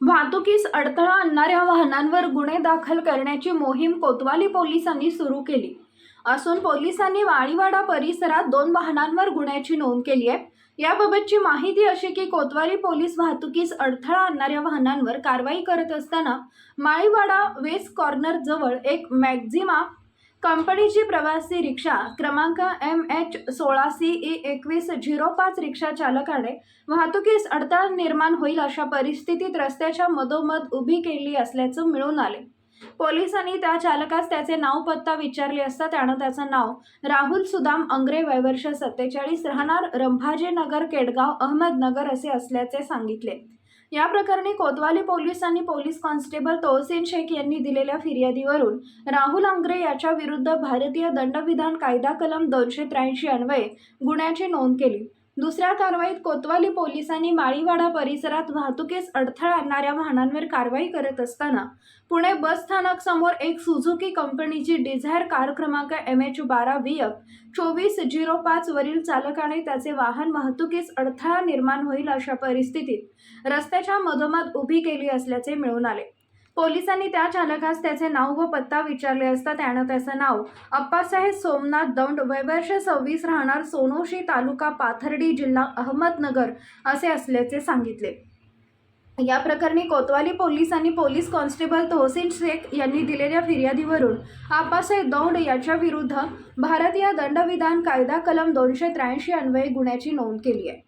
वाहतुकीस अडथळा आणणाऱ्या वाहनांवर गुन्हे दाखल करण्याची मोहीम कोतवाली पोलिसांनी सुरू केली. असून पोलिसांनी वाळीवाडा परिसरात दोन वाहनांवर गुन्ह्याची नोंद केली आहे. याबाबतची माहिती अशी की कोतवाली पोलीस वाहतुकीस अडथळा आणणाऱ्या वाहनांवर कारवाई करत असताना माळीवाडा वेस्ट कॉर्नर जवळ एक मॅक्झिमा कंपनीची प्रवासी रिक्षा क्रमांक एम एच सोळा सी ई एकवीस झिरो पाच रिक्षा चालकाने वाहतुकीस अडथळा निर्माण होईल अशा परिस्थितीत रस्त्याच्या मधोमध उभी केली असल्याचं मिळून आले. पोलिसांनी त्या चालकास त्याचे नाव पत्ता विचारले असता त्यानं त्याचं नाव राहुल सुदाम अंग्रे वयवर्ष सत्तेचाळीस राहणार रंभाजीनगर केडगाव अहमदनगर असे असल्याचे सांगितले. या प्रकरणी कोतवाली पोलिसांनी पोलीस कॉन्स्टेबल तोहसेन शेख यांनी दिलेल्या फिर्यादीवरून राहुल आंग्रे याच्या विरुद्ध भारतीय दंडविधान कायदा कलम दोनशे त्र्याऐंशी अन्वये गुन्ह्याची नोंद केली. दुसऱ्या कारवाईत कोतवाली पोलिसांनी माळीवाडा परिसरात वाहतुकीस अडथळा आणणाऱ्या वाहनांवर कारवाई करत असताना पुणे बस स्थानक समोर एक सुझुकी कंपनीची डिझायर कार क्रमांक एम एच बारा व्ही एफ चोवीस झिरो पाच वरील चालकाने त्याचे वाहन वाहतुकीस अडथळा निर्माण होईल अशा परिस्थितीत रस्त्याच्या मधोमध उभी केली असल्याचे मिळून आले. पोलिसांनी त्या चालकास त्याचे नाव व पत्ता विचारले असता त्यानं त्याचं नाव अप्पासाहेब सोमनाथ दौंड वयवर्ष सव्वीस राहणार सोनोशी तालुका पाथर्डी जिल्हा अहमदनगर असे असल्याचे सांगितले. या प्रकरणी कोतवाली पोलिसांनी पोलीस कॉन्स्टेबल तोहसीन शेख यांनी दिलेल्या फिर्यादीवरून आप्पासाहेब दौंड याच्या विरुद्ध भारतीय दंडविधान कायदा कलम दोनशे त्र्याऐंशी अन्वये गुन्ह्याची नोंद केली आहे.